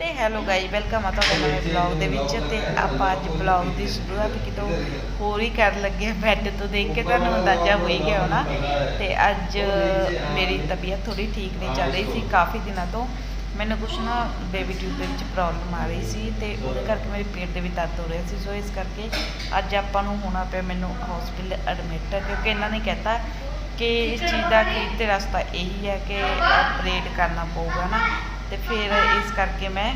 ਤੇ ਹੈਲੋ ਗਾਈ ਵੈਲਕਮ ਆ ਤੁਹਾਡਾ ਨਵੇਂ ਬਲੌਗ ਦੇ ਵਿੱਚ ਤੇ ਆਪਾਂ ਅੱਜ ਬਲੌਗ ਦੀ ਸ਼ੁਰੂਆਤ ਕਿਤੋਂ ਹੋਰ ਹੀ ਕਰਨ ਲੱਗੇ ਹਾਂ ਬੈੱਡ ਤੋਂ ਦੇਖ ਕੇ, ਤੁਹਾਨੂੰ ਅੰਦਾਜ਼ਾ ਹੋ ਹੀ ਗਿਆ ਹੋਣਾ। ਤੇ ਅੱਜ ਮੇਰੀ ਤਬੀਅਤ ਥੋੜੀ ਠੀਕ ਨਹੀਂ ਚੱਲ ਰਹੀ ਸੀ, ਕਾਫੀ ਦਿਨਾਂ ਤੋਂ ਮੈਨੂੰ ਕੁਛ ਨਾ ਬੇਬੀ ਟਿਊਬ ਦੇ ਵਿੱਚ ਪ੍ਰੋਬਲਮ ਆ ਰਹੀ ਸੀ ਤੇ ਉਹਦੇ ਕਰਕੇ ਮੇਰੇ ਪੇਟ ਦੇ ਵੀ ਦਰਦ ਹੋ ਰਿਹਾ ਸੀ। ਸੋ ਇਸ ਕਰਕੇ ਅੱਜ ਆਪਾਂ ਨੂੰ ਹੋਣਾ ਪਿਆ ਮੈਨੂੰ ਹਸਪੀਟਲ ਐਡਮਿਟ ਕਿਉਂਕਿ ਇਹਨਾਂ ਨੇ ਕਹਿਤਾ ਕਿ ਇਸ ਚੀਜ਼ ਦਾ ਕੀ ਤੇ ਰਸਤਾ ਇਹੀ ਹੈ ਕਿ ਆਪਰੇਟ ਕਰਨਾ ਪਊਗਾ ਨਾ। ਤੇ ਫਿਰ ਇਸ ਕਰਕੇ ਮੈਂ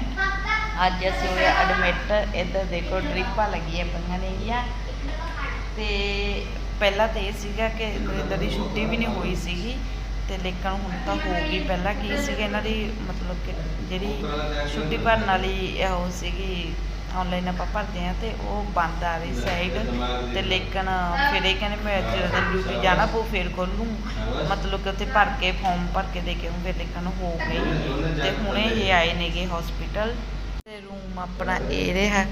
ਅੱਜ ਅਸੀਂ ਹੋਏ ਐਡਮਿਟ ਇੱਧਰ ਦੇਖੋ ਡ੍ਰਿਪਾਂ ਲੱਗੀਆਂ ਪਈਆਂ ਨੇਗੀਆਂ। ਤੇ ਪਹਿਲਾਂ ਤਾਂ ਇਹ ਸੀਗਾ ਕਿ ਨਰਿੰਦਰ ਦੀ ਛੁੱਟੀ ਵੀ ਨਹੀਂ ਹੋਈ ਸੀਗੀ ਤੇ ਲੇਕਿਨ ਹੁਣ ਤਾਂ ਹੋ ਗਈ। ਪਹਿਲਾਂ ਕੀ ਸੀਗਾ ਇਹਨਾਂ ਦੀ ਮਤਲਬ ਕਿ ਜਿਹੜੀ ਛੁੱਟੀ ਭਰਨ ਵਾਲੀ ਉਹ ਸੀਗੀ ਆਨਲਾਈਨ ਆਪਾਂ ਭਰਦੇ ਆ ਤੇ ਉਹ ਬੰਦ ਆ ਰਹੀ ਸਾਈਡ ਤੇ ਲੇਕਿਨ ਫਿਰ ਇਹ ਕਹਿੰਦੇ ਮੈਂ ਦਿਨ ਡਿਊਟੀ ਜਾਣਾ ਪਊ ਫਿਰ ਖੋਲੂੰ ਮਤਲਬ ਕਿ ਉੱਥੇ ਭਰ ਕੇ ਫਾਰਮ ਭਰ ਕੇ ਦੇ ਕੇ ਫਿਰ ਲੇਕਿਨ ਹੋ ਗਈ। ਤੇ ਹੁਣੇ ਇਹ ਆਏ ਨੇਗੇ ਹਸਪੀਟਲ ਤੇ ਰੂਮ ਆਪਣਾ ਇਹ ਰਿਹਾ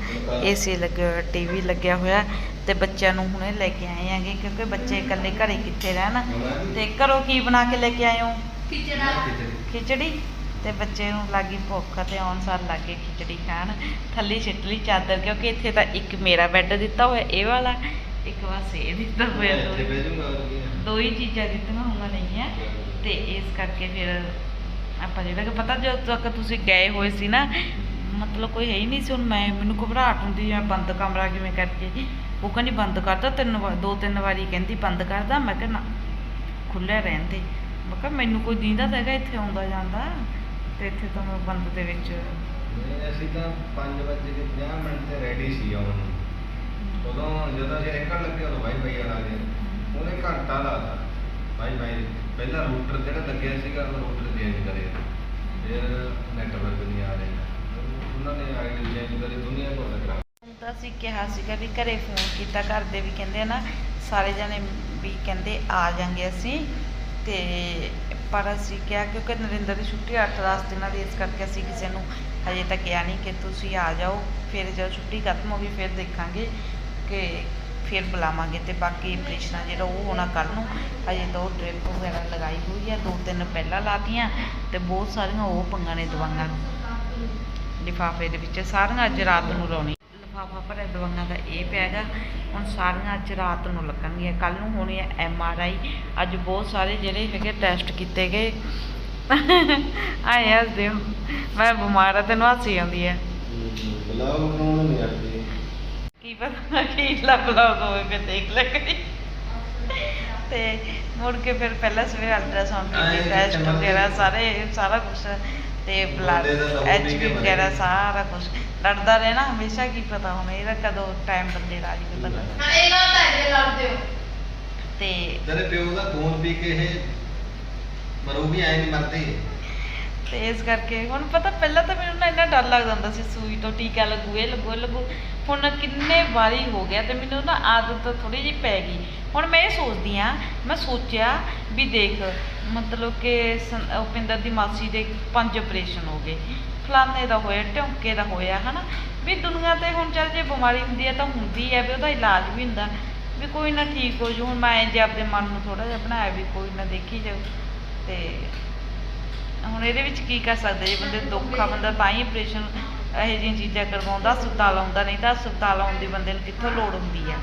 ਏਸੀ ਲੱਗਿਆ ਹੋਇਆ ਟੀਵੀ ਲੱਗਿਆ ਹੋਇਆ ਤੇ ਬੱਚਿਆਂ ਨੂੰ ਹੁਣੇ ਲੈ ਕੇ ਆਏ ਆਂਗੇ ਕਿਉਂਕਿ ਬੱਚੇ ਇਕੱਲੇ ਘਰੇ ਕਿੱਥੇ ਰਹਿਣ? ਤੇ ਘਰੋਂ ਕੀ ਬਣਾ ਕੇ ਲੈ ਕੇ ਆਏ ਹੋ? ਖਿਚੜੀ? ਤੇ ਬੱਚੇ ਨੂੰ ਲੱਗੀ ਭੁੱਖ ਤੇ ਆਉਣ ਸਾਰ ਲੱਗੇ ਖਿਚੜੀ ਖਾਣ। ਥੱਲੇ ਛਿੱਟ ਲਈ ਚਾਦਰ ਕਿਉਂਕਿ ਇੱਥੇ ਤਾਂ ਇੱਕ ਮੇਰਾ ਬੈੱਡ ਦਿੱਤਾ ਹੋਇਆ ਇਹ ਵਾਲਾ। ਇੱਕ ਪਾਸੇ ਇਹ ਦਿੱਤਾ ਹੋਇਆ ਦੋ ਦੋ ਹੀ ਚੀਜ਼ਾਂ ਦਿੱਤੀਆਂ ਹੋਈਆਂ ਨੇਗੀਆਂ। ਤੇ ਇਸ ਕਰਕੇ ਫਿਰ ਆਪਾਂ ਜਿਹੜਾ ਕਿ ਪਤਾ ਜਦੋਂ ਤੱਕ ਤੁਸੀਂ ਗਏ ਹੋਏ ਸੀ ਨਾ ਮਤਲਬ ਕੋਈ ਹੈ ਹੀ ਨਹੀਂ ਸੀ ਹੁਣ। ਮੈਂ ਮੈਨੂੰ ਘਬਰਾਹਟ ਹੁੰਦੀ ਆ ਬੰਦ ਕਮਰਾ ਕਿਵੇਂ ਕਰਕੇ? ਉਹ ਕਹਿੰਦੀ ਬੰਦ ਕਰਦਾ ਤਿੰਨ ਵਾਰ ਦੋ ਤਿੰਨ ਵਾਰੀ ਕਹਿੰਦੀ ਬੰਦ ਕਰਦਾ ਮੈਂ ਕਿਹਾ ਨਾ ਖੁੱਲਿਆ ਰਹਿੰਦੇ ਮੈਂ ਕਿਹਾ ਮੈਨੂੰ ਕੋਈ ਦੀਂਦਾ ਤਾਂ ਹੈਗਾ ਇੱਥੇ ਆਉਂਦਾ ਜਾਂਦਾ ਤੇ ਇੱਥੇ ਤਾਂ ਮੈਂ ਬੰਦ ਦੇ ਵਿੱਚ ਨਹੀਂ, ਅਸੀਂ ਤਾਂ 5 ਵਜੇ ਦੇ 50 ਮਿੰਟ ਤੇ ਰੈਡੀ ਸੀ ਆਉਣ ਨੂੰ। ਉਦੋਂ ਜਦੋਂ ਅਸੀਂ ਨਿਕਲਣ ਲੱਗੇ ਉਦੋਂ ਵਾਈ ਫਾਈ ਆ ਗਿਆ। ਉਹਨੇ ਘੰਟਾ ਲਾਤਾ ਵਾਈ ਫਾਈ ਪਹਿਲਾਂ ਰੂਟਰ ਜਿਹੜਾ ਲੱਗਿਆ ਸੀਗਾ ਉਹ ਰੂਟਰ ਚੇਂਜ ਕਰੇ ਫਿਰ ਨੈਟਵਰਕ ਨਹੀਂ ਆ ਰਿਹਾ। ਉਹਨਾਂ ਨੇ ਆਈਡੀ ਚੇਂਜ ਕਰੀ ਦੁਨੀਆ ਕੋਲ ਲੱਗਾ ਹੁਣ ਤਾਂ ਅਸੀਂ ਕਿਹਾ ਸੀਗਾ ਵੀ ਘਰੇ ਫੋਨ ਕੀਤਾ ਘਰ ਦੇ ਵੀ ਕਹਿੰਦੇ ਆ ਨਾ ਸਾਰੇ ਜਣੇ ਵੀ ਕਹਿੰਦੇ ਆ ਜਾਾਂਗੇ ਅਸੀਂ। ਤੇ ਪਰ ਅਸੀਂ ਕਿਹਾ ਕਿਉਂਕਿ ਨਰਿੰਦਰ ਦੀ ਛੁੱਟੀ 8-10 ਦਿਨਾਂ ਦੀ, ਇਸ ਕਰਕੇ ਅਸੀਂ ਕਿਸੇ ਨੂੰ ਹਜੇ ਤੱਕ ਕਿਹਾ ਨਹੀਂ ਕਿ ਤੁਸੀਂ ਆ ਜਾਓ, ਫਿਰ ਜਦੋਂ ਛੁੱਟੀ ਖਤਮ ਹੋ ਗਈ, ਫਿਰ ਦੇਖਾਂਗੇ ਕਿ ਫਿਰ ਬੁਲਾਵਾਂਗੇ ਤੇ ਬਾਕੀ ਆਪਰੇਸ਼ਨ ਜਿਹੜਾ ਉਹ ਹੋਣਾ ਕੱਲ ਨੂੰ, ਹਜੇ ਤਾਂ ਉਹ ਡ੍ਰਿਪ ਵਗੈਰਾ ਲਗਾਈ ਹੋਈ ਆ, ਦੋ ਤਿੰਨ ਪਹਿਲਾਂ ਲਾਤੀਆਂ ਤੇ ਬਹੁਤ ਸਾਰੀਆਂ ਉਹ ਪੰਗਾਂ ਨੇ ਦਵਾਈਆਂ ਲਿਫਾਫੇ ਦੇ ਵਿੱਚ, ਸਾਰੀਆਂ ਅੱਜ ਰਾਤ ਨੂੰ ਲਾਉਣੀ ਲਿਫਾਫਾ ਭਰਿਆ ਦਵਾਈਆਂ ਦਾ ਇਹ ਪਿਆ ਹੈਗਾ। ਹੁਣ ਸਾਰੀਆਂ ਅੱਜ ਰਾਤ ਨੂੰ ਲੱਗਣਗੀਆਂ। ਕੱਲ ਨੂੰ ਹੋਣੀ ਹੈ ਐਮ ਆਰ ਆਈ। ਅੱਜ ਬਹੁਤ ਸਾਰੇ ਜਿਹੜੇ ਹੈਗੇ ਟੈਸਟ ਕੀਤੇ ਗਏ। ਆਏ ਹੱਸਦੇ ਹੋ। ਮੈਂ ਬਿਮਾਰ ਆ ਤੈਨੂੰ ਹਾਸੀ ਆਉਂਦੀ ਹੈ। ਕੀ ਪਤਾ ਕੀ ਲੱਭ ਲੱਗ ਹੋਵੇ ਫਿਰ ਦੇਖ ਲੈ ਕਰੀ ਤੇ ਮੁੜ ਕੇ ਫਿਰ ਪਹਿਲਾਂ ਸਵੇਰੇ ਅਲਟਰਾਸਾਊਂਡ ਕੀਤੀ ਟੈਸਟ ਵਗੈਰਾ। ਸਾਰੇ ਸਾਰਾ ਕੁਝ ਤੇ ਬਲੱਡ ਮੁੰਡੇ ਦਾ ਲਹੂ ਐਚ ਪੀ ਕੇ ਪੀ ਮਰਿਆ। ਵਗੈਰਾ ਸਾਰਾ ਕੁਝ ਲੜਦਾ ਰਹਿਣਾ ਹਮੇਸ਼ਾ ਕੀ ਪਤਾ ਹੁਣ ਇਹਦਾ ਕਦੋਂ ਟਾਈਮ ਬੰਦੇ ਦਾ ਜੀ ਪਤਾ ਲੱਗਦਾ। ਤੇ ਤੇਰੇ ਪਿਓ ਦਾ ਖੂਨ ਪੀ ਕੇ ਇਹ ਮਰੂ ਵੀ ਐ ਨਹੀਂ ਮਰਦੇ ਤੇ ਇਸ ਕਰਕੇ ਹੁਣ ਪਤਾ ਪਹਿਲਾਂ ਤਾਂ ਮੈਨੂੰ ਨਾ ਇੰਨਾ ਡਰ ਲੱਗਦਾ ਹੁੰਦਾ ਸੀ ਸੂਈ ਤੋਂ ਟੀਕਾ ਲੱਗੂ ਇਹ ਲੱਗੂ ਇਹ ਲੱਗੂ। ਹੁਣ ਕਿੰਨੇ ਵਾਰੀ ਹੋ ਗਿਆ ਤੇ ਮੈਨੂੰ ਨਾ ਆਦਤ ਥੋੜੀ ਜਿਹੀ ਪੈ ਗਈ। ਹੁਣ ਮੈਂ ਇਹ ਸੋਚਦੀ ਆ ਮੈਂ ਸੋਚਿਆ ਵੀ ਦੇਖ ਮਤਲਬ ਕਿ ਸੰ- ਉਹ ਪਿੰਦਰ ਦੀ ਮਾਸੀ ਦੇ ਪੰਜ ਆਪਰੇਸ਼ਨ ਹੋ ਗਏ। ਫਲਾਣੇ ਦਾ ਹੋਇਆ, ਢੌਂਕੇ ਦਾ ਹੋਇਆ, ਹਨਾ? ਵੀ ਦੁਨੀਆ ਤੇ ਹੁਣ ਚੱਲ ਜੇ ਬਿਮਾਰੀ ਹੁੰਦੀ ਹੈ ਤਾਂ ਹੁੰਦੀ ਹੈ ਵੀ ਉਹਦਾ ਇਲਾਜ ਵੀ ਹੁੰਦਾ। ਵੀ ਕੋਈ ਨਾ ਠੀਕ ਹੋ ਜੂ, ਹੁਣ ਮੈਂ ਜੇ ਆਪਦੇ ਮਨ ਨੂੰ ਥੋੜਾ ਜਿਹਾ ਬਣਾਇਆ ਵੀ ਕੋਈ ਨਾ ਦੇਖੀ ਜਾਊ। ਤੇ ਹੁਣ ਇਹਦੇ ਵਿੱਚ ਕੀ ਕਰ ਸਕਦੇ? ਜੇ ਬੰਦੇ ਨੂੰ ਦੁੱਖ ਆ ਬੰਦਾ ਤਾਂ ਹੀ ਆਪਰੇਸ਼ਨ ਇਹੋ ਜਿਹੀਆਂ ਚੀਜ਼ਾਂ ਕਰਵਾਉਂਦਾ, ਹਸਪਤਾਲ ਆਉਂਦਾ ਨਹੀਂ ਤਾਂ ਹਸਪਤਾਲ ਆਉਣ ਦੀ ਬੰਦੇ ਨੂੰ ਕਿੱਥੋਂ ਲੋੜ ਹੁੰਦੀ ਆ?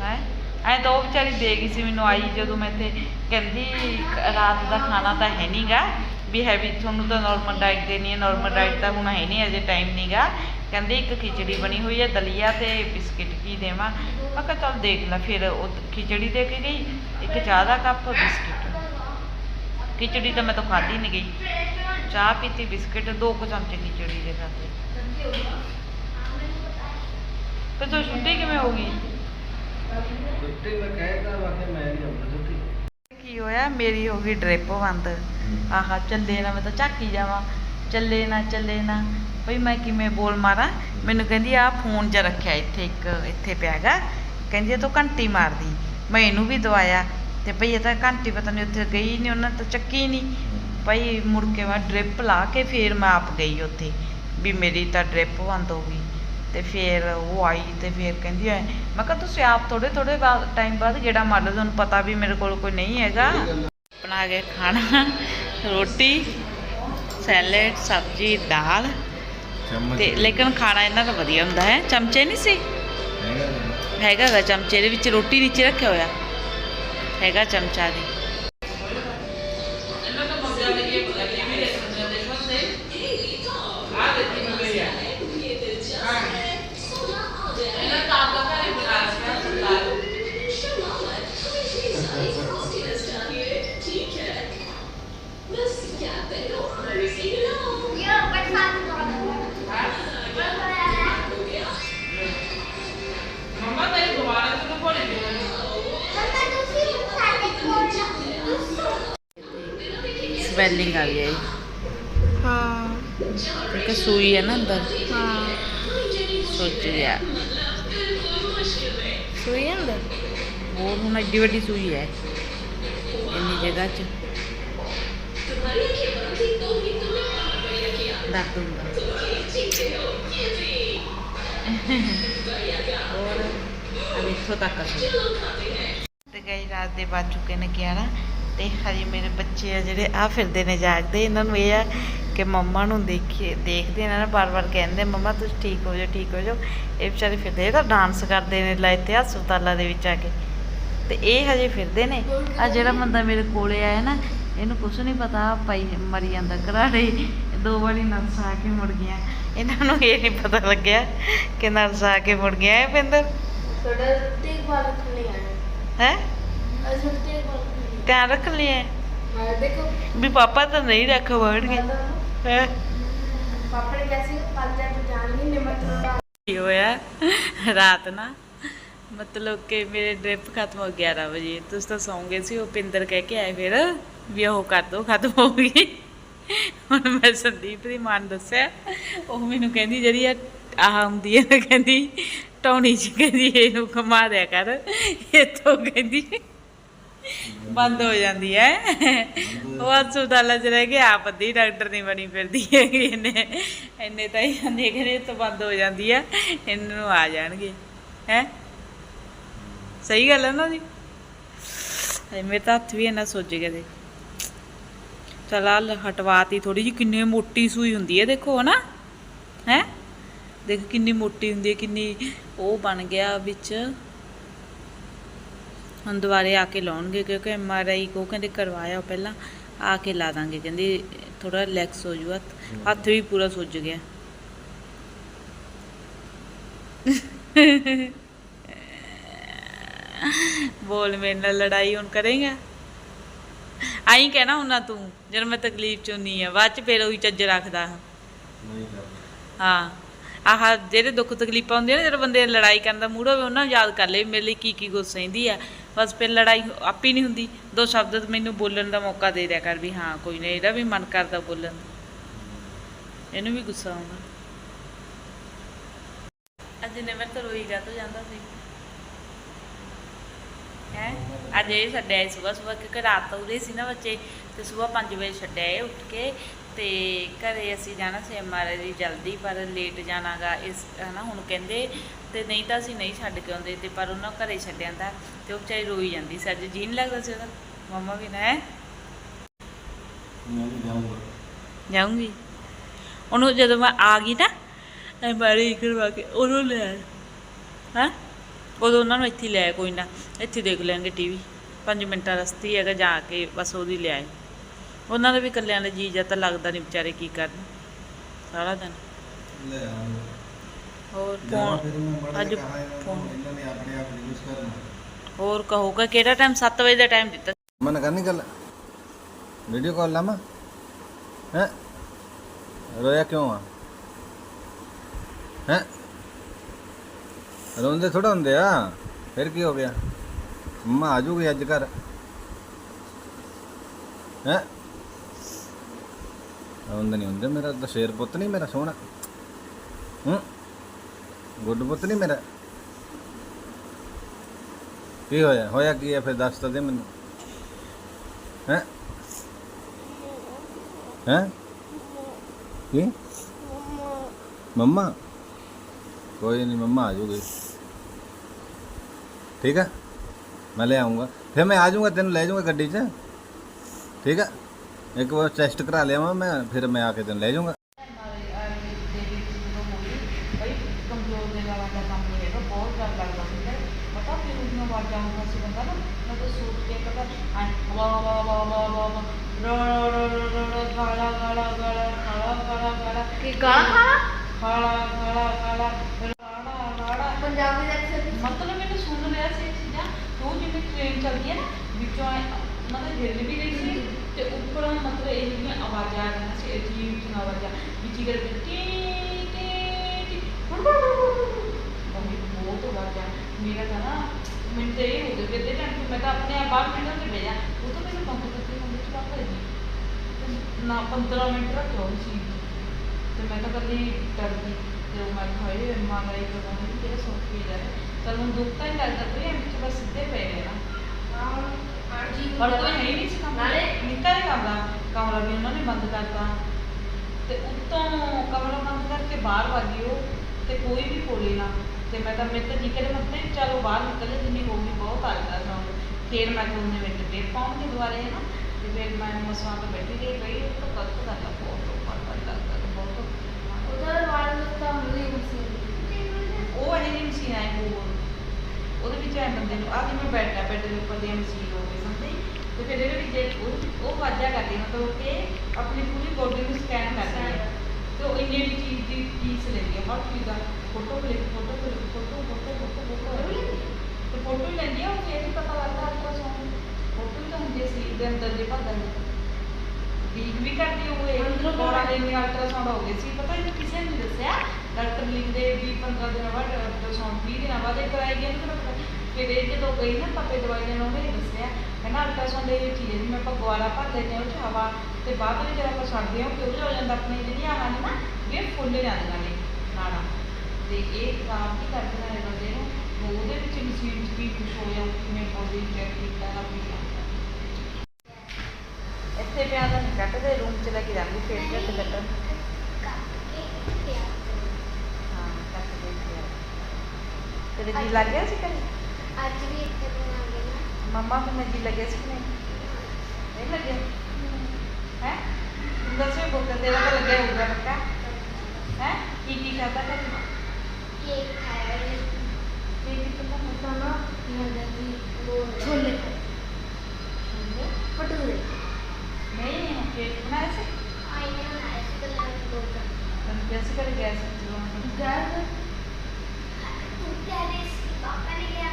ਹੈ? ਐ ਤਾਂ ਉਹ ਵਿਚਾਰੀ ਦੇ ਗਈ ਸੀ, ਮੈਨੂੰ ਆਈ ਜਦੋਂ ਮੈਂ ਇੱਥੇ ਕਹਿੰਦੀ, ਰਾਤ ਦਾ ਖਾਣਾ ਤਾਂ ਹੈ ਨਹੀਂਗਾ ਵੀ ਹੈ ਤੁਹਾਨੂੰ ਤਾਂ ਨਾਰਮਲ ਡਾਈਟ ਦੇਣੀ ਹੈ ਨਾਰਮਲ ਡਾਈਟ ਤਾਂ ਹੁਣ ਹੈ ਨਹੀਂ, ਅਜੇ ਟਾਈਮ ਨਹੀਂਗਾ ਕਹਿੰਦੇ ਇੱਕ ਖਿਚੜੀ ਬਣੀ ਹੋਈ ਹੈ, ਦਲੀਆ ਤੇ ਬਿਸਕਿਟ ਕੀ ਦੇਵਾਂ। ਮੈਂ ਕਿਹਾ ਚੱਲ ਦੇਖ ਲੈ, ਫਿਰ ਉਹ ਖਿਚੜੀ ਦੇ ਕੇ ਗਈ, ਇੱਕ ਚਾਹ ਦਾ ਕੱਪ, ਬਿਸਕਿਟ। ਖਿਚੜੀ ਤਾਂ ਮੈਂ ਤਾਂ ਖਾਧੀ ਨਹੀਂ ਗਈ। ਚਾਹ ਪੀਤੀ, ਬਿਸਕਿਟ, ਦੋ ਕੁ ਚਮਚੇ ਖਿਚੜੀ ਦੇ ਖਾਤੇ ਤੇ ਤੂੰ ਛੁੱਟੀ ਕਿਵੇਂ ਹੋ ਗਈ? ਛੁੱਟੀ ਮੈਂ ਕਹਿਦਾ ਵਾਕੇ ਮੈਂ ਨਹੀਂ ਆਉਂਦਾ ਛੁੱਟੀ ਕੀ ਹੋਇਆ? ਮੇਰੀ ਹੋ ਗਈ ਡ੍ਰਿਪ ਬੰਦ। ਆਹਾ, ਚੱਲੇ ਨਾ, ਮੈਂ ਤਾਂ ਝਾਕੀ ਜਾਵਾਂ। ਚੱਲੇ ਨਾ ਚੱਲੇ ਨਾ। ਭਈ ਮੈਂ ਕਿਵੇਂ ਬੋਲ ਮਾਰਾਂ? ਮੈਨੂੰ ਕਹਿੰਦੀ ਆ ਫੋਨ 'ਚ ਰੱਖਿਆ ਇੱਥੇ ਇੱਕ, ਇੱਥੇ ਪਿਆ ਹੈਗਾ। ਕਹਿੰਦੀ, ਇਹ ਤੂੰ ਘੰਟੀ ਮਾਰਦੀ। ਮੈਂ ਇਹਨੂੰ ਵੀ ਦਵਾਇਆ। ਤੇ ਭਈ ਇਹ ਤਾਂ ਘੰਟੀ ਪਤਾ ਨਹੀਂ ਉੱਥੇ ਗਈ ਨਹੀਂ ਉਹਨਾਂ ਨੇ ਤਾਂ ਚੱਕੀ ਨਹੀਂ ਭਈ ਮੁੜ ਕੇ ਮੈਂ ਡ੍ਰਿਪ ਲਾ ਕੇ ਫੇਰ ਮੈਂ ਆਪ ਗਈ ਉੱਥੇ। ਵੀ ਮੇਰੀ ਤਾਂ ਡ੍ਰਿਪ ਬੰਦ ਹੋ ਗਈ। ਤੇ ਫਿਰ ਉਹ ਆਈ ਤੇ ਫਿਰ ਕਹਿੰਦੀ ਐ। ਮੈਂ ਕਿਹਾ ਤੁਸੀਂ ਆਪ ਥੋੜੇ ਥੋੜੇ ਬਾਅਦ ਟਾਈਮ ਬਾਅਦ ਗੇੜਾ ਮਾਰ ਲਓ ਤੁਹਾਨੂੰ ਪਤਾ ਵੀ ਮੇਰੇ ਕੋਲ ਕੋਈ ਨਹੀਂ ਹੈਗਾ। ਬਣਾ ਕੇ ਖਾਣਾ ਰੋਟੀ ਸੈਲਡ ਸਬਜ਼ੀ ਦਾਲ ਚਮਚ ਤੇ ਲੇਕਿਨ ਖਾਣਾ ਇਹਨਾਂ ਦਾ ਵਧੀਆ ਹੁੰਦਾ ਹੈ। ਚਮਚੇ ਨਹੀਂ ਸੀ? ਹੈਗਾ। ਹੈਗਾ ਚਮਚੇ ਦੇ ਵਿੱਚ ਰੋਟੀ ਨੀਚੇ ਰੱਖਿਆ ਹੋਇਆ। ਹੈਗਾ ਚਮਚਾ ਦੀ ਸਵੈਲਿੰਗ ਆ ਗਈ ਹੈ ਹਾਂ। ਕਿਉਂਕਿ ਸੂਈ ਹੈ ਨਾ ਅੰਦਰ। ਹਾਂ। ਸੁੱਜ ਗਿਆ ਸੂਈ ਅੰਦਰ? ਹੋਰ ਹੁਣ ਐਡੀ ਵੱਡੀ ਸੂਈ ਹੈ। ਇੰਨੀ ਜਗ੍ਹਾ 'ਚ। ਦਰਦ ਹੁੰਦਾ ਹੋਰ ਅਬ ਇੱਥੋਂ ਤੱਕ ਸੀ ਤੇ ਗਈ ਰਾਤ ਦੇ ਵੱਜ ਚੁੱਕੇ ਨੇ 11 ਤੇ ਹਜੇ ਮੇਰੇ ਬੱਚੇ ਆ ਜਿਹੜੇ ਆ ਫਿਰਦੇ ਨੇ ਜਾਗਦੇ ਇਹਨਾਂ ਨੂੰ ਇਹ ਆ ਕਿ ਮੰਮਾ ਨੂੰ ਦੇਖੇ ਦੇਖਦੇ ਨੇ ਨਾ ਬਾਰ-ਬਾਰ ਕਹਿੰਦੇ ਮੰਮਾ ਤੁਸੀਂ ਠੀਕ ਹੋ ਜਾਓ ਠੀਕ ਹੋ ਜਾਓ। ਇਹ ਵਿਚਾਰੇ ਫਿਰਦੇ ਇਹ ਤਾਂ ਡਾਂਸ ਕਰਦੇ ਨੇ ਲੈ ਤੇ ਹਸਪਤਾਲਾਂ ਦੇ ਵਿੱਚ ਆ ਕੇ। ਤੇ ਇਹ ਹਜੇ ਫਿਰਦੇ ਨੇ। ਆ ਜਿਹੜਾ ਬੰਦਾ ਮੇਰੇ ਕੋਲੇ ਆਇਆ ਨਾ ਇਹਨੂੰ ਕੁਝ ਨਹੀਂ ਪਤਾ ਪਾਈ ਮਰੀ ਜਾਂਦਾ ਘਰਾੜੇ ਦੋ ਵਾਰੀ ਨਰਸ ਆ ਕੇ ਮੁੜ ਗਿਆ। ਇਹਨਾਂ ਨੂੰ ਇਹ ਨਹੀਂ ਪਤਾ ਲੱਗਿਆ ਕਿ ਨਰਸ ਆ ਕੇ ਮੁੜ ਗਿਆ ਇਹ ਪਿੰਦਰ ਥੋੜਾ ਦੇਖਭਾਲ ਰੱਖਣ ਲਈ ਆਇਆ ਹੈ? ਅਸਲ ਦੇਖਭਾਲ ਧਿਆਨ ਰੱਖ ਲਿਆ। ਦੇਖੋ। ਵੀ ਪਾਪਾ ਤਾਂ ਨਹੀਂ ਰੱਖ ਵੜਨਗੇ ਹੈ? ਪਾਪਾ ਨੇ ਕਿਹਾ ਸੀ ਪੰਜ ਜਣ ਜਾਣਗੇ ਨਿਮੰਤਰਣ ਕੀ ਹੋਇਆ? ਰਾਤ ਨਾ ਮਤਲਬ ਕਿ ਮੇਰੇ ਡ੍ਰਿਪ ਖਤਮ ਹੋ ਗਿਆ 11 ਵਜੇ। ਤੁਸੀਂ ਤਾਂ ਸੌਂ ਗਏ ਸੀ ਉਹ ਪਿੰਦਰ ਕਹਿ ਕੇ ਆਏ ਫਿਰ ਵੀ ਉਹ ਕਰ ਦੋ ਖਤਮ ਹੋ ਗਈ। ਹੁਣ ਮੈਂ ਸੰਦੀਪ ਦੀ ਮਾਂ ਦੱਸਿਆ ਉਹ ਮੈਨੂੰ ਕਹਿੰਦੀ ਜਿਹੜੀ ਆ ਆਹ ਹੁੰਦੀ ਹੈ ਕਹਿੰਦੀ ਟੌਣੀ ਚ ਕਹਿੰਦੀ ਇਹਨੂੰ ਘੁਮਾ ਦਿਆ ਕਰ। ਇੱਥੋਂ ਕਹਿੰਦੀ ਬੰਦ ਹੋ ਜਾਂਦੀ ਹੈ। ਉਹ ਹਸਪਤਾਲਾਂ ਚ ਰਹਿ ਕੇ ਆਪ ਅੱਧੀ ਡਾਕਟਰ ਨਹੀਂ ਬਣੀ ਫਿਰਦੀ ਹੈਗੀ, ਇਹਨੇ ਇੰਨੇ ਤਾਂ ਹੀ ਜਾਂਦੇ ਕਿ ਤੋਂ ਬੰਦ ਹੋ ਜਾਂਦੀ ਹੈ, ਇਹਨਾਂ ਨੂੰ ਆ ਜਾਣਗੇ, ਹੈ? ਸਹੀ ਗੱਲ ਹੈ ਨਾ ਜੀ? ਮੇਰੇ ਤਾਂ ਹੱਥ ਵੀ ਇੰਨਾ ਸੁੱਜ ਗਏ ਦੇ ਚਲ ਹਟਵਾਤੀ ਥੋੜੀ ਜਿਹੀ, ਕਿੰਨੀ ਮੋਟੀ ਸੂਈ ਹੁੰਦੀ ਹੈ, ਦੇਖੋ ਹਨਾ ਹੈ? ਦੇਖ ਕਿੰਨੀ ਮੋਟੀ ਹੁੰਦੀ ਹੈ, ਕਿੰਨੀ ਉਹ ਬਣ ਗਿਆ ਵਿੱਚ। ਹੁਣ ਦੁਬਾਰੇ ਆ ਕੇ ਲਾਉਣਗੇ ਕਿਉਂਕਿ ਐਮ ਆਰ ਆਈ ਕੋ ਕਹਿੰਦੇ ਕਰਵਾਇਆ ਉਹ ਪਹਿਲਾਂ ਆ ਕੇ ਲਾ ਦਾਂਗੇ ਕਹਿੰਦੇ ਥੋੜਾ ਰਿਲੈਕਸ ਹੋ ਜੂ ਹੱਥ ਵੀ ਪੂਰਾ ਸੁੱਜ ਗਿਆ। ਬੋਲ ਮੇਰੇ ਨਾਲ ਲੜਾਈ ਹੁਣ ਕਰੇਗਾ। ਆਈ ਕਹਿਣਾ ਹੁੰਨਾ ਤੂੰ ਜਦ ਮੈਂ ਤਕਲੀਫ ਚ ਹੁੰਨੀ ਆ ਬਾਅਦ ਚ ਫੇਰ ਉਹੀ ਚੱਜ ਰੱਖਦਾ। ਹਾਂ ਆਹ ਜਿਹੜੇ ਦੁੱਖ ਤਕਲੀਫਾਂ ਹੁੰਦੀਆਂ ਨੇ ਜਦੋਂ ਬੰਦੇ ਲੜਾਈ ਕਰਨ ਦਾ ਮੂਡ ਹੋਵੇ ਉਹਨਾਂ ਨੂੰ ਯਾਦ ਕਰ ਲੈ ਮੇਰੇ ਲਈ ਕੀ ਕੀ ਗੁੱਸ ਸਹਿੰਦੀ ਆ। ਬਸ ਫਿਰ ਲੜਾਈ ਆਪੀ ਨਹੀਂ ਹੁੰਦੀ। ਦੋ ਸ਼ਬਦ ਮੈਨੂੰ ਬੋਲਣ ਦਾ ਮੌਕਾ ਦੇ ਦਿਆ ਕਰ ਵੀ ਹਾਂ ਕੋਈ ਨਾ ਇਹਦਾ ਵੀ ਮਨ ਕਰਦਾ ਬੋਲਣ ਦਾ। ਇਹਨੂੰ ਵੀ ਗੁੱਸਾ ਆਉਂਦਾ। ਅੱਜ ਨਿਮਰ ਤਾਂ ਰੋਈ ਗਾ ਤੋਂ ਜਾਂਦਾ ਸੀ। ਹੈ? ਅੱਜ ਇਹ ਛੱਡਿਆ ਸਵੇਰ ਸਵੇਰ ਕਿਉਂਕਿ ਰਾਤ ਤੋਂ ਉਰੇ ਸੀ ਨਾ ਬੱਚੇ ਤੇ ਸਵੇਰ 5 ਵਜੇ ਛੱਡਿਆ ਇਹ ਉੱਠ ਕੇ ਤੇ ਘਰੇ ਅਸੀਂ ਜਾਣਾ ਸੀ ਐਮਆਰਆਈ ਦੀ ਜਲਦੀ ਪਰ ਲੇਟ ਜਾਣਾਗਾ ਇਸ ਹਨਾ ਹੁਣ ਕਹਿੰਦੇ ਤੇ ਨਹੀਂ ਤਾਂ ਅਸੀਂ ਨਹੀਂ ਛੱਡ ਕੇ ਆਉਂਦੇ ਤੇ ਪਰ ਉਹਨਾਂ ਘਰੇ ਛੱਡਿਆ ਤਾਂ ਤੇ ਉਹ ਵਿਚਾਰੀ ਰੋਈ ਜਾਂਦੀ ਸੀ। ਅੱਜ ਜੀ ਨਹੀਂ ਲੱਗਦਾ ਸੀ ਉਹਦਾ। ਮਮਾ ਵੀ ਨਾ ਹੈ? ਮੈਂ ਵੀ ਜਾਊਂਗਾ। ਜਾਊਂਗੀ? ਉਹਨੂੰ ਜਦੋਂ ਮੈਂ ਆ ਗਈ ਨਾ ਐਮਆਰਆਈ ਕਰਵਾ ਕੇ ਉਹਨੂੰ ਲੈ ਹਾਂ? ਉਦੋਂ ਉਹਨਾਂ ਨੂੰ ਇੱਥੇ ਲੈ ਕੋਈ ਨਾ। ਇੱਥੇ ਦੇਖ ਲੈਣਗੇ ਟੀਵੀ 5 ਮਿੰਟਾਂ ਰਸਤੇ ਹੈਗਾ ਜਾ ਕੇ ਬਸ ਉਹਦੀ ਲੈ ਆਏ ਉਹਨਾਂ ਦਾ ਵੀ ਇਕੱਲਿਆਂ ਦਾ ਜੀ ਜਾਂ ਤਾਂ ਲੱਗਦਾ ਨਹੀਂ ਵਿਚਾਰੇ ਕੀ ਕਰਨ। ਸਾਰਾ ਦਿਨ। ਲੈ ਆਉਂਗਾ। ਹੋਰ ਫੋਨ ਅੱਜ ਫੋਨ ਇਹਨਾਂ ਨੇ ਆਪਣੇ ਆਪ ਯੂਜ਼ ਕਰਨਾ। ਹੋਰ ਕਹੋਗਾ ਕਿਹੜਾ ਟਾਈਮ 7 ਵਜੇ ਦਾ ਟਾਈਮ ਦਿੱਤਾ। ਮਨ ਕਰਨੀ ਗੱਲ? ਵੀਡੀਓ ਕਾਲ ਲਾਵਾਂ? ਹੈ? ਰੋਇਆ ਕਿਉਂ ਆ? ਹੈ? ਰੋਂਦੇ ਥੋੜਾ ਹੁੰਦੇ ਆ। ਫਿਰ ਕੀ ਹੋ ਗਿਆ? ਮੰਮਾ ਆ ਜੂਗੀ ਅੱਜ ਘਰ। ਹੈ? ਰੋਂਦੇ ਨਹੀਂ ਹੁੰਦੇ ਮੇਰਾ ਤਾਂ ਸ਼ੇਰ ਪੁੱਤ ਨਹੀਂ ਮੇਰਾ ਸੋਹਣਾ। ਹੂੰ? ਗੁੱਡ ਪੁੱਤ ਨਹੀਂ ਮੇਰਾ? ਕੀ ਹੋਇਆ? ਹੋਇਆ ਕੀ ਹੈ? ਫਿਰ ਦੱਸ ਤਾਂ ਦੇ ਮੈਨੂੰ। ਹੈ? ਹੈ? ਕੀ? ਮੰਮਾ? ਕੋਈ ਨਹੀਂ ਮੰਮਾ ਆ ਜਾਊਗੀ ਠੀਕ ਹੈ ਮੈਂ ਲੈ ਆਉਂਗਾ ਫਿਰ ਮੈਂ ਆ ਜਾਊਂਗਾ ਤੈਨੂੰ ਲੈ ਜਾਊਂਗਾ ਗੱਡੀ 'ਚ। ਠੀਕ ਹੈ ਇੱਕ ਵਾਰ ਟੈਸਟ ਕਰਾ ਲਿਆਵਾਂ ਮੈਂ, ਫਿਰ ਮੈਂ ਆ ਕੇ ਤੈਨੂੰ ਲੈ ਜਾਊਂਗਾ ਕਮਜ਼ੋਰ ਦੇ ਨਾਲ ਦਾ ਕੰਮ ਨਹੀਂ ਹੈਗਾ ਬਹੁਤ ਡਰ ਲੱਗਦਾ ਹੁੰਦਾ ਹੈ। ਪਤਾ ਫਿਰ ਉਹਨੂੰ ਆਵਾਜ਼ਾਂ ਆਉਂਦਾ ਸੀ ਬੰਦਾ ਨਾ ਮੈਂ ਤਾਂ ਸੋਚ ਕੇ ਪਤਾ ਆਂ ਵਾ ਵਾ ਵਾ ਵਾ ਵਾ ਕਿ ਖਾਣਾ ਖਾਲਾ ਖਾਲਾ ਖਾਲਾ ਗਾਲਾ ਗਾਲਾ ਪੰਜਾਬੀ ਦਾ ਅਕਸਰ ਮਤਲਬ ਮੈਨੂੰ ਸੁਣ ਰਿਹਾ ਸੀ ਇਹ ਚੀਜ਼ਾਂ। ਤੂੰ ਜਿਵੇਂ ਟ੍ਰੇਨ ਚੱਲਦੀ ਹੈ ਨਾ ਵਿੱਚੋਂ ਐਂ ਮਤਲਬ ਹਿੱਲ ਵੀ ਰਹੀ ਸੀ ਤੇ ਉੱਪਰੋਂ ਮਤਲਬ ਇਹ ਜਿਹੀਆਂ ਆਵਾਜ਼ਾਂ ਆ ਰਹੀਆਂ ਸੀ ਅਜੀਬ ਜਿਹੀਆਂ ਆਵਾਜ਼ਾਂ। ਵਿੱਚ ਕਰਕੇ ਟੀ ਟੀ ਟੀ ਬਹੁਤ ਬਹੁਤ ਆਵਾਜ਼ਾਂ। ਮੇਰਾ ਤਾਂ ਨਾ ਮੈਨੂੰ ਤੇ ਇਹ ਹੋ ਗਿਆ ਕਿ ਘੰਟੇ ਮੈਂ ਤਾਂ ਆਪਣੇ ਆਪ ਬਾਹਰ ਮਿੰਟਾਂ ਤੇ ਬਹਿ ਜਾ ਉਹ ਤਾਂ ਮੈਨੂੰ ਬੰਦ ਕਰਕੇ ਹੁੰਦੇ ਚਲਾ ਕਰ ਜੀ ਨਾ 15 ਮਿੰਟ ਰੱਖਿਆ ਉਹ ਸੀ ਤੇ ਮੈਂ ਤਾਂ ਕਦੀ ਡਰ ਗਈ ਜਦੋਂ ਮੈਂ ਹਾਏ ਮਾਂ ਦਾ ਇੱਕ ਬੰਦ ਨਹੀਂ ਤੇਰੇ ਸੁੱਕ ਵੀ ਜਾਏ ਹੁਣ ਦੁੱਖ ਤਾਂ ਨਹੀਂ ਲੱਗਦਾ ਕੋਈ ਐਂ ਵਿੱਚ ਬਸ ਸਿੱਧੇ ਪਏ ਗਏ ਨਾ ਹਾਂ ਜੀ ਪਰ ਕੋਈ ਹੈ ਹੀ ਨਹੀਂ ਸੀ ਕਮਰਾ ਨਾਲੇ ਨਿੱਕਾ ਜਿਹਾ ਕਮਰਾ ਕਮਰਾ ਵੀ ਉਹਨਾਂ ਨੇ ਬੰਦ ਕਰਤਾ। ਤੇ ਉੱਤੋਂ ਕਮਰਾ ਬੰਦ ਕਰਕੇ ਬਾਹਰ ਵਾਗੀ ਉਹ ਤੇ ਕੋਈ ਵੀ ਕੋਲੇ ਨਾ। ਤੇ ਮੈਂ ਤਾਂ ਮੇਰੇ ਤਾਂ ਜੀ ਕਰੇ ਮੱਤੇ ਚਲੋ ਬਾਹਰ ਨਿਕਲੇ ਜਿੰਨੀ ਹੋਊਗੀ ਬਹੁਤ ਆਲਦਾ ਸਾਊਂਡ ਫੇਰ ਮੈਂ ਤਾਂ ਉਹਨੇ ਵਿੱਚ ਫੇਰ ਪਾਉਣਗੇ ਦੁਬਾਰੇ ਹੈ ਨਾ ਤੇ ਫਿਰ ਮੈਂ ਮਸਵਾਂ ਤੇ ਬੈਠੀ ਰਹੀ ਗਈ ਉਹ ਤਾਂ ਗਲਤ ਗੱਲ ਆ ਬਹੁਤ ਉੱਪਰ ਪੜ ਲੱਗਦਾ ਬਹੁਤ ਉਧਰ ਵਾਲ ਤਾਂ ਮਿਲੀ ਮਸੀਂ ਉਹ ਇਹ ਜਿਹੀ ਮਸ਼ੀਨ ਆਈ ਉਹ ਉਹਦੇ ਵਿੱਚ ਐ ਬੰਦੇ ਨੂੰ ਆ ਜਿਵੇਂ ਬੈੱਡ ਆ ਬੈੱਡ ਦੇ ਉੱਪਰ ਦੀ ਮਸ਼ੀਨ ਹੋ ਗਈ ਸਮਝੀ ਤੇ ਫਿਰ ਇਹਦੇ ਵਿੱਚ ਜੇ ਉਹ ਉਹ ਵਾਜਾ ਕਰਦੀ ਹੈ, ਮਤਲਬ ਕਿ ਆਪਣੀ ਪੂਰੀ ਬੋਡੀ ਨੂੰ ਸਕੈਨ ਕਰਦੀ ਹੈ। ਤੇ ਉਹ ਇੰਨੀ ਇੰਨੀ ਚੀਜ਼ ਦੀ ਪੀਸ ਲੈਂਦੀ ਹੈ। ਹਰ ਚੀਜ਼ ਦਾ photo click photo click photo photo photo photo ਤੇ ਫੋਟੋ ਹੀ ਲੈਂਦੀ ਆ ਉਹ ਫੇਰ ਹੀ ਪਤਾ ਲੱਗਦਾ ਅਲਟਰਾਸਾਊਂਡ ਫੋਟੋ ਹੀ ਤਾਂ ਹੁੰਦੀ ਹੈ ਸਰੀਰ ਦੇ ਅੰਦਰ ਦੇ ਭਾਗਾਂ ਦੀ ਵੀਕ ਵੀ ਕਰਦੀ ਉਹ ਇਹ। ਅੰਦਰੋਂ ਬੋੜਾ ਦੇ ਨੇ ਅਲਟਰਾਸਾਊਂਡ ਹੋ ਗਏ ਸੀ। ਪਤਾ ਨਹੀਂ ਕਿਸੇ ਨੇ ਦੱਸਿਆ। ਡਾਕਟਰ ਲਿਖਦੇ ਵੀ 15 ਦਿਨਾਂ ਬਾਅਦ ਅਲਟਰਾਸਾਊਂਡ 20 ਦਿਨਾਂ ਬਾਅਦ ਇਹ ਕਰਾਈ ਗਈ ਨਾ ਫਿਰ ਇਹ ਜਦੋਂ ਗਈ ਨਾ ਪਾਪੇ ਦਵਾਈ ਦੇਣ ਉਹਨੇ ਦੱਸਿਆ ਕਹਿੰਦਾ ਅਲਟਰਾਸਾਊਂਡ ਇਹ ਚੀਜ਼ ਹੈ ਜਿਵੇਂ ਆਪਾਂ ਗਵਾਲਾ ਭਰ ਲੈਂਦੇ ਹਾਂ ਉਹ 'ਚ ਹਵਾ ਤੇ ਬਾਅਦ ਵਿੱਚ ਜਦੋਂ ਆਪਾਂ ਛੱਡਦੇ ਹਾਂ ਉਹ ਕਿਉਂ ਹੋ ਜਾਂਦਾ? ਆਪਣੀ ਜਿਹੜੀਆਂ ਆਹਾਂ ਨੇ ਨਾ ਵੀ ਇਹ ਫੁੱਲ ਜਾਂਦੀਆਂ ਨੇ ਨਾੜਾਂ। ਤੇ ਇਹ ਕੰਮ ਕੀ ਕਰਦੀਆਂ ਨੇ ਬੰਦੇ ਨੂੰ? ਉਹ ਉਹਦੇ ਵਿੱਚ ਮਸ਼ੀਨ 'ਚ ਵੀ ਕੁਝ ਹੋਇਆ ਕਿਵੇਂ ਬੋਡੀ ਚੈੱਕ ਕੀਤਾ ਨਾ ਵੀ ਇੱਥੇ ਪਿਆ ਤਾਂ ਨਹੀਂ ਕੱਟਦੇ ਰੂਮ 'ਚ ਲੈ ਕੇ ਜਾਂਦੀ ਫੇਰ ਤੇ ਕੱਟਣ। ਹਾਂ ਕੱਟ ਦੇ ਤੇਰੇ ਜੀ ਲੱਗ ਗਿਆ ਸੀ ਕਦੇ? ਅੱਜ ਵੀ ਇੱਥੇ ਬਣਾਉਂਦੇ ਨਾ। ਮੰਮਾ ਜੀ ਲੱਗਿਆ ਸੀ ਕਿ ਨਹੀਂ? ਨਹੀਂ ਲੱਗਿਆ ਹੈ। ਦੱਸੇ ਬੋਲ ਤੇਰਾ ਤਾਂ ਲੱਗਿਆ ਹੋਊਗਾ ਪੱਕਾ? ਹੈ? ਕੀ ਕੀ ਖਾਦਾ ਕਰ ਕੇਕ ਖਾਇਆ ਕੀ ਕੀ ਤੁਮ ਤਾਂ ਨਾ ਨੰਦਰ ਦੀ ਛੋਲੇ ਭਟੂਰੇ। ਨਹੀਂ ਕੇਕ ਬਣਾਇਆ ਸੀ? ਆਈ ਨੇ ਬਣਾਇਆ ਸੀ ਕਲਰ ਦੋ ਤੈਨੂੰ ਕਿਹਾ ਕਰ ਗਿਆ ਸੀ ਜਦੋਂ ਤੂੰ ਕਹਿ ਸੀ ਪਾਪਾ ਨੇ ਲਿਆ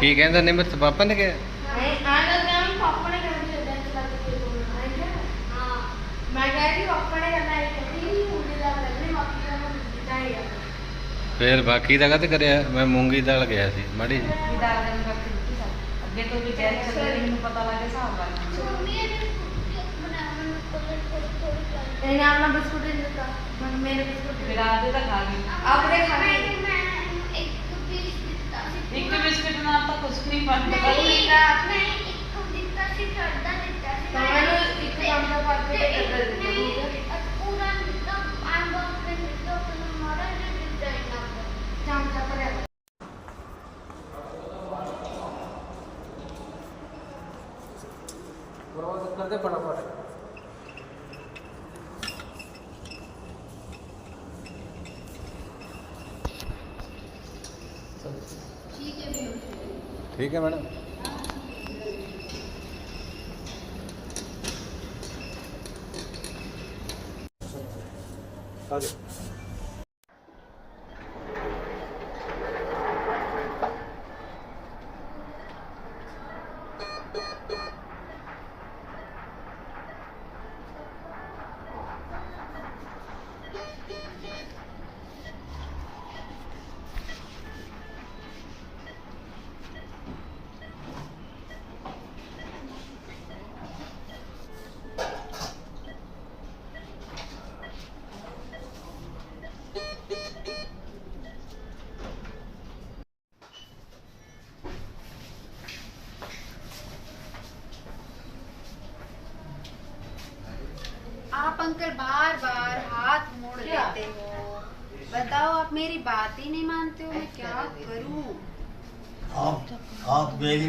ਕੀ ਕਹਿੰਦਾ ਨਿਮਰਤ ਪਾਪਾ ਨੇ ਕਿਹਾ। ਫੇਰ ਬਾਕੀ ਦਾ ਕਦ ਕਰਿਆ? ਮੈਂ ਮੂੰਗੀ ਦਾਲ ਗਿਆ ਸੀ, ਮਾੜੀ ਜੀ ਅੱਗੇ ਤੋਂ ਵੀ ਕਹਿ ਚੱਲੇ ਮੈਨੂੰ ਪਤਾ ਲੱਗ ਗਿਆ ਹਿਸਾਬ ਕਰਨਾ ਇਹਨੇ ਆਪਣਾ ਬਿਸਕੁਟ ਦਿੱਤਾ ਮੈਂ ਮੇਰੇ ਬਿਸਕੁਟ ਫਿਰ ਆਪਦੇ ਤਾਂ ਖਾ ਗਈ। ਆਪਣੇ ਖਾ ਲਏ ਇੱਕ ਬਿਸਕਟ ਨਾਲ ਤਾਂ ਕੁਝ ਨਹੀਂ ਬਣਦਾ ਤਾਂ ਮੈਨੂੰ ਇੱਕ ਚਮਚਾ ਪਾ ਕੇ ਤੇ ਇੱਧਰ ਦੇ ਦਿੱਤਾ। ठीक है मैडम आ अंकल बार बार हाथ मोड़ क्या? देते हो बताओ आप मेरी बात ही नहीं मानते हो मैं क्या करूं आप आप मेरी